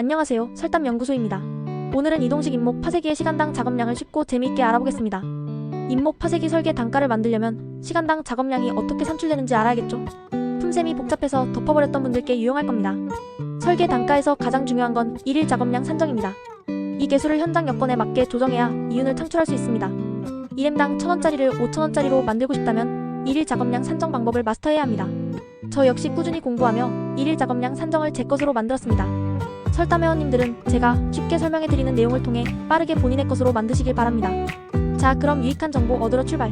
안녕하세요. 설담연구소입니다. 오늘은 이동식 인목 파쇄기의 시간당 작업량을 쉽고 재미있게 알아보겠습니다. 인목 파쇄기 설계 단가를 만들려면 시간당 작업량이 어떻게 산출되는지 알아야겠죠? 품셈이 복잡해서 덮어버렸던 분들께 유용할 겁니다. 설계 단가에서 가장 중요한 건 일일 작업량 산정입니다. 이 개수를 현장 여건에 맞게 조정해야 이윤을 창출할 수 있습니다. 1엠당 1000원짜리를 5000원짜리로 만들고 싶다면 일일 작업량 산정 방법을 마스터해야 합니다. 저 역시 꾸준히 공부하며 일일 작업량 산정을 제 것으로 만들었습니다. 설담 회원님들은 제가 쉽게 설명해드리는 내용을 통해 빠르게 본인의 것으로 만드시길 바랍니다. 자, 그럼 유익한 정보 얻으러 출발.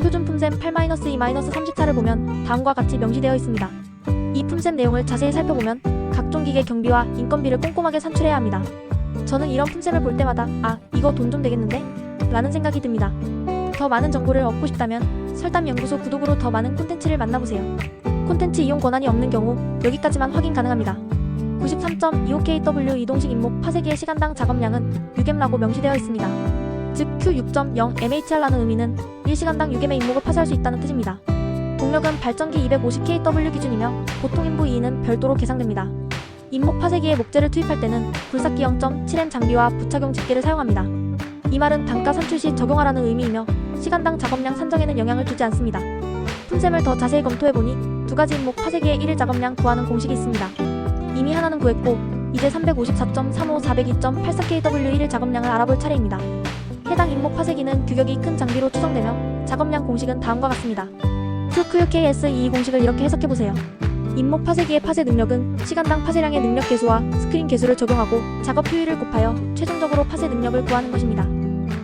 표준 품셈 8-2-30차를 보면 다음과 같이 명시되어 있습니다. 이 품셈 내용을 자세히 살펴보면 각종 기계 경비와 인건비를 꼼꼼하게 산출해야 합니다. 저는 이런 품셈을 볼 때마다 아, 이거 돈 좀 되겠는데? 라는 생각이 듭니다. 더 많은 정보를 얻고 싶다면 설담연구소 구독으로 더 많은 콘텐츠를 만나보세요. 콘텐츠 이용 권한이 없는 경우 여기까지만 확인 가능합니다. 93.25kW 이동식 인목 파쇄기의 시간당 작업량은 6M라고 명시되어 있습니다. 즉 Q6.0 MHR라는 의미는 1시간당 6M의 인목을 파쇄할 수 있다는 뜻입니다. 동력은 발전기 250kW 기준이며 보통 인부 2는 별도로 계상됩니다. 인목 파쇄기에 목재를 투입할 때는 굴삭기 0.7M 장비와 부착용 집게를 사용합니다. 이 말은 단가 산출 시 적용하라는 의미이며 시간당 작업량 산정에는 영향을 주지 않습니다. 품셈을 더 자세히 검토해보니 두 가지 인목 파쇄기의 1일 작업량 구하는 공식이 있습니다. 이미 하나는 구했고 이제 354.35 402.84kW 1일 작업량을 알아볼 차례입니다. 해당 인목 파쇄기는 규격이 큰 장비로 추정되며 작업량 공식은 다음과 같습니다. QQKS 이 공식을 이렇게 해석해보세요. 인목 파쇄기의 파쇄 능력은 시간당 파쇄량의 능력 계수와 스크린 계수를 적용하고 작업 효율을 곱하여 최종적으로 파쇄 능력을 구하는 것입니다.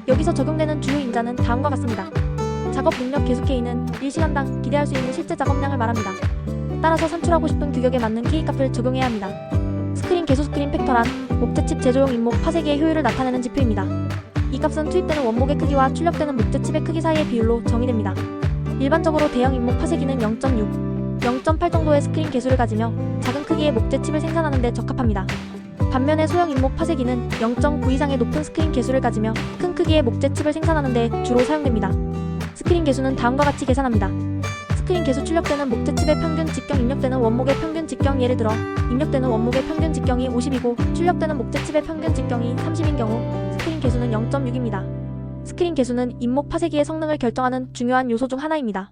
여기서 적용되는 주요 인자는 다음과 같습니다. 작업 능력 계수 K는 1시간당 기대할 수 있는 실제 작업량을 말합니다. 따라서 산출하고 싶은 규격에 맞는 K값을 적용해야 합니다. 스크린 개수 스크린 팩터란 목재칩 제조용 인목 파쇄기의 효율을 나타내는 지표입니다. 이 값은 투입되는 원목의 크기와 출력되는 목재칩의 크기 사이의 비율로 정의됩니다. 일반적으로 대형 인목 파쇄기는 0.6, 0.8 정도의 스크린 개수를 가지며 작은 크기의 목재칩을 생산하는 데 적합합니다. 반면에 소형 인목 파쇄기는 0.9 이상의 높은 스크린 개수를 가지며 큰 크기의 목재칩을 생산하는 데 주로 사용됩니다. 스크린 개수는 다음과 같이 계산합니다. 스크린 개수 출력되는 목재칩의 평균 직경 입력되는 원목의 평균 직경 예를 들어 입력되는 원목의 평균 직경이 50이고 출력되는 목재칩의 평균 직경이 30인 경우 스크린 개수는 0.6입니다. 스크린 개수는 인목 파쇄기의 성능을 결정하는 중요한 요소 중 하나입니다.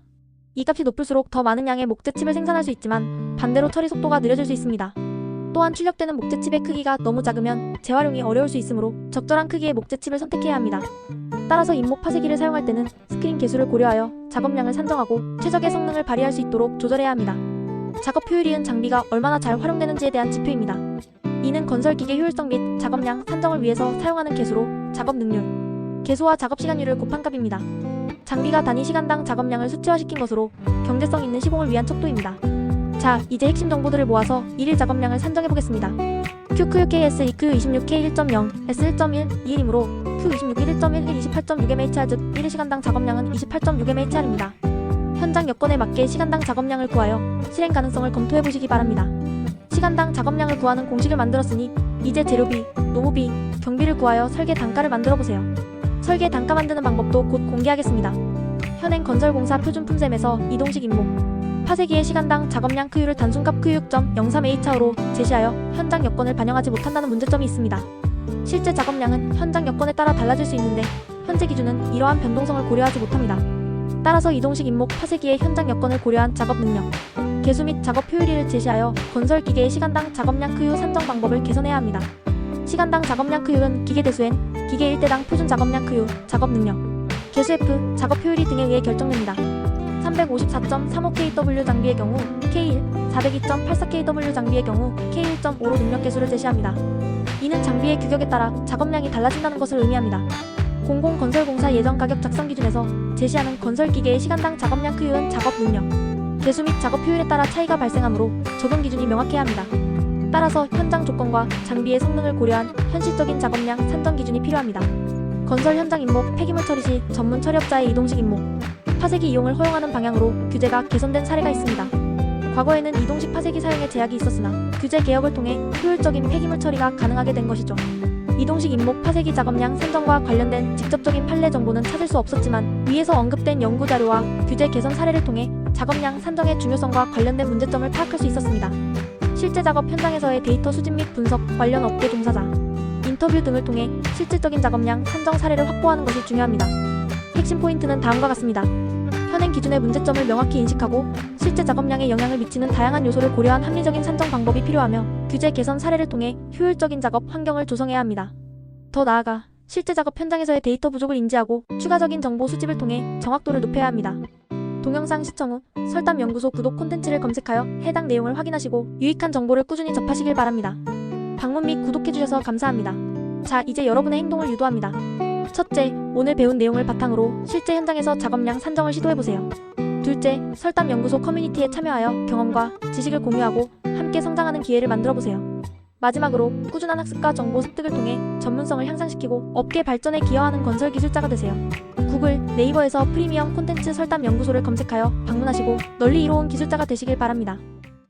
이 값이 높을수록 더 많은 양의 목재칩을 생산할 수 있지만 반대로 처리 속도가 느려질 수 있습니다. 또한 출력되는 목재칩의 크기가 너무 작으면 재활용이 어려울 수 있으므로 적절한 크기의 목재칩을 선택해야 합니다. 따라서 인목 파쇄기를 사용할 때는 스크린 개수를 고려하여 작업량을 산정하고 최적의 성능을 발휘할 수 있도록 조절해야 합니다. 작업 효율이은 장비가 얼마나 잘 활용되는지에 대한 지표입니다. 이는 건설 기계 효율성 및 작업량 산정을 위해서 사용하는 개수로 작업 능률, 개수와 작업 시간율을 곱한 값입니다. 장비가 단위 시간당 작업량을 수치화시킨 것으로 경제성 있는 시공을 위한 척도입니다. 자, 이제 핵심 정보들을 모아서 일일 작업량을 산정해 보겠습니다. QQKS EQ26K 1.0, S1.1, 2일이므로 Q26 1.1, 1 28.6mhr 즉 1시간당 작업량은 28.6mhr입니다. 현장 여건에 맞게 시간당 작업량을 구하여 실행 가능성을 검토해 보시기 바랍니다. 시간당 작업량을 구하는 공식을 만들었으니 이제 재료비, 노무비, 경비를 구하여 설계 단가를 만들어 보세요. 설계 단가 만드는 방법도 곧 공개하겠습니다. 현행 건설공사 표준 품셈에서 이동식 임목, 파쇄기의 시간당 작업량 크유를 단순값 Q6.03H로 제시하여 현장 여건을 반영하지 못한다는 문제점이 있습니다. 실제 작업량은 현장 여건에 따라 달라질 수 있는데 현재 기준은 이러한 변동성을 고려하지 못합니다. 따라서 이동식 임목 파쇄기의 현장 여건을 고려한 작업 능력, 개수 및 작업 효율을 제시하여 건설 기계의 시간당 작업량 크유 산정 방법을 개선해야 합니다. 시간당 작업량 크유는 기계 대수엔 기계 1대당 표준 작업량 크유, 작업 능력, 개수 F, 작업 효율이 등에 의해 결정됩니다. 354.35kW 장비의 경우 K1, 402.84kW 장비의 경우 K1.5로 능력 개수를 제시합니다. 이는 장비의 규격에 따라 작업량이 달라진다는 것을 의미합니다. 공공건설공사 예정 가격 작성 기준에서 제시하는 건설 기계의 시간당 작업량 크유은 작업 능력, 개수 및 작업 효율에 따라 차이가 발생하므로 적용 기준이 명확해야 합니다. 따라서 현장 조건과 장비의 성능을 고려한 현실적인 작업량 산정 기준이 필요합니다. 건설 현장 임목 폐기물 처리 시 전문 처리업자의 이동식 임목, 파쇄기 이용을 허용하는 방향으로 규제가 개선된 사례가 있습니다. 과거에는 이동식 파쇄기 사용에 제약이 있었으나 규제 개혁을 통해 효율적인 폐기물 처리가 가능하게 된 것이죠. 이동식 임목 파쇄기 작업량 산정과 관련된 직접적인 판례 정보는 찾을 수 없었지만 위에서 언급된 연구 자료와 규제 개선 사례를 통해 작업량 산정의 중요성과 관련된 문제점을 파악할 수 있었습니다. 실제 작업 현장에서의 데이터 수집 및 분석, 관련 업계 종사자, 인터뷰 등을 통해 실질적인 작업량 산정 사례를 확보하는 것이 중요합니다. 핵심 포인트는 다음과 같습니다. 현행 기준의 문제점을 명확히 인식하고 실제 작업량에 영향을 미치는 다양한 요소를 고려한 합리적인 산정 방법이 필요하며 규제 개선 사례를 통해 효율적인 작업 환경을 조성해야 합니다. 더 나아가 실제 작업 현장에서의 데이터 부족을 인지하고 추가적인 정보 수집을 통해 정확도를 높여야 합니다. 동영상 시청 후 설담연구소 구독 콘텐츠를 검색하여 해당 내용을 확인하시고 유익한 정보를 꾸준히 접하시길 바랍니다. 방문 및 구독해주셔서 감사합니다. 자, 이제 여러분의 행동을 유도합니다. 첫째, 오늘 배운 내용을 바탕으로 실제 현장에서 작업량 산정을 시도해보세요. 둘째, 설담 연구소 커뮤니티에 참여하여 경험과 지식을 공유하고 함께 성장하는 기회를 만들어보세요. 마지막으로 꾸준한 학습과 정보 습득을 통해 전문성을 향상시키고 업계 발전에 기여하는 건설 기술자가 되세요. 구글, 네이버에서 프리미엄 콘텐츠 설담 연구소를 검색하여 방문하시고 널리 이로운 기술자가 되시길 바랍니다.